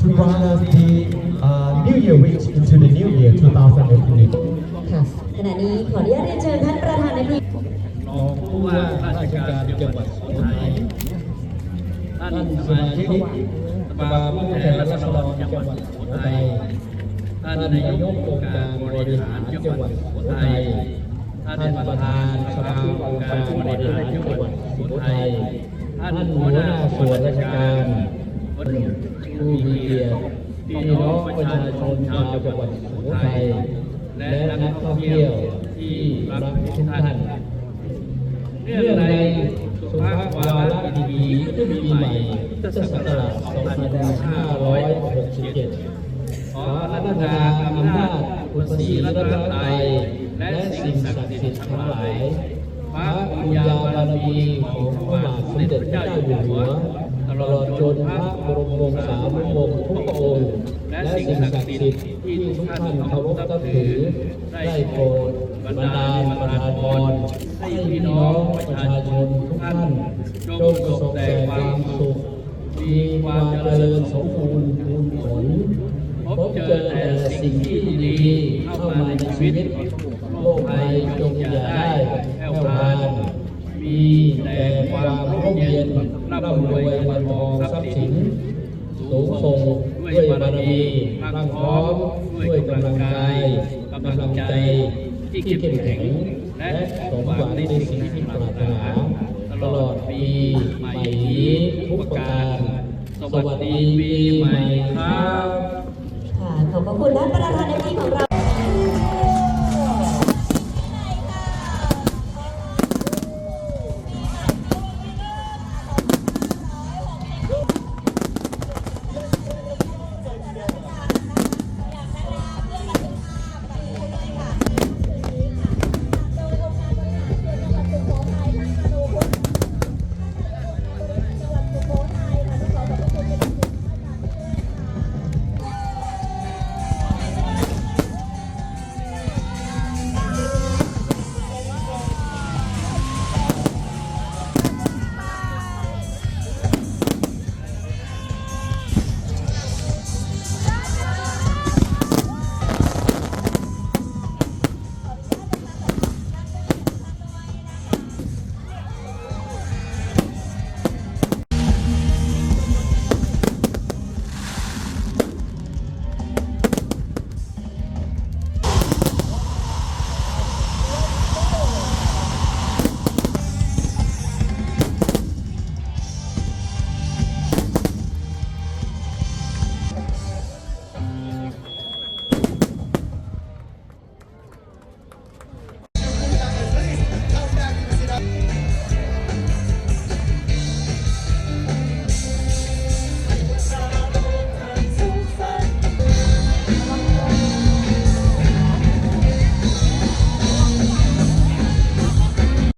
To run us the uh, New Year Reach into the New Year 2018. ค่ะขณะนี้ขออนุญาตเรียนเชิญท่านประธานในพิธีรองผู้ว่าราชการจังหวัดสุโขทัย ท่านสมาชิกสภาผู้แทนราษฎรจังหวัดสุโขทัยท่านนายกองค์การบริหารจังหวัดสุโขทัยท่านประธานสภาองค์การบริหารจังหวัดสุโขทัยท่านหัวหน้าส่วนราชการผู้มีเกียรติพี่น้องประชาชนชาวจังหวัดสุโขทัยและนักท่องเที่ยวที่รักทุกท่านเนื่องใน สุภาพวาระดีขึ้นปีใหม่พุทธศักราช2567 ขอรัตนาอำนาจคุศีรัตนตรัยและสิ่งศักดิ์สิทธิ์ทั้งหลายพระบุญญาบารมีของพระบาทสมเด็จพระเจ้าอยู่หัวตลอดจนพระบรมวงศานุวงศ์ทุกพระองค์และสิ่งศักดิ์สิทธิ์ที่ทุกท่านเคารพนับถือได้โปรด บันดาลประทานพรให้พี่น้องประชาชนทุกท่านจงประสบแต่ความสุขมีความเจริญสมบูรณ์บุญผลพบเจอแต่สิ่งที่ดีเข้ามาในชีวิตโลกภัยจงอย่าได้แผ่วพานมีแต่ความร่มเย็นร่ำรวยเงินทองทรัพย์สินสูงส่งด้วยบารมีร่างพร้อมด้วยกำลังกายกำลังใจ ที่เข้มแข็งและสมหวังในสิ่งที่ปรารถนาตลอดปีใหม่นี้ทุกประการ สวัสดีปีใหม่ครับ ค่ะ ขอบพระคุณท่านประธานในที่ของ